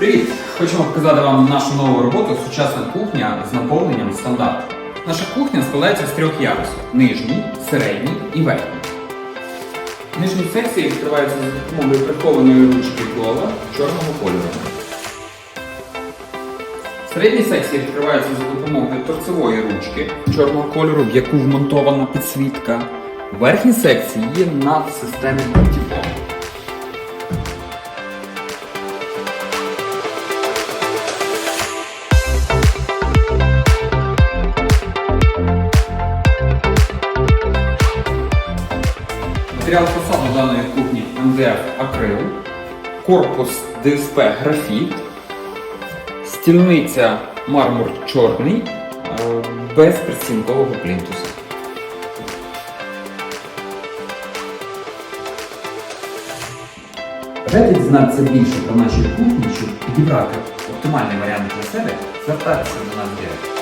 Привіт! Хочемо показати вам нашу нову роботу Сучасна кухня з наповненням стандарту. Наша кухня складається з трьох ярусів: нижній, середній і верхній. Нижні секції відкриваються за допомогою прихованої ручки гола чорного кольору. Середні секції відкриваються за допомогою торцевої ручки чорного кольору, в яку вмонтована підсвітка. Верхні секції є надсистемним теплом. Матеріал фасаду даної кухні МДФ акрил, корпус ДСП графіт, стільниця мармур чорний е, без прицінкового плінтуса. Бажаєте дізнатися більше про наші кухні, щоб підібрати оптимальний варіант для себе, звертайтеся до нас в директ.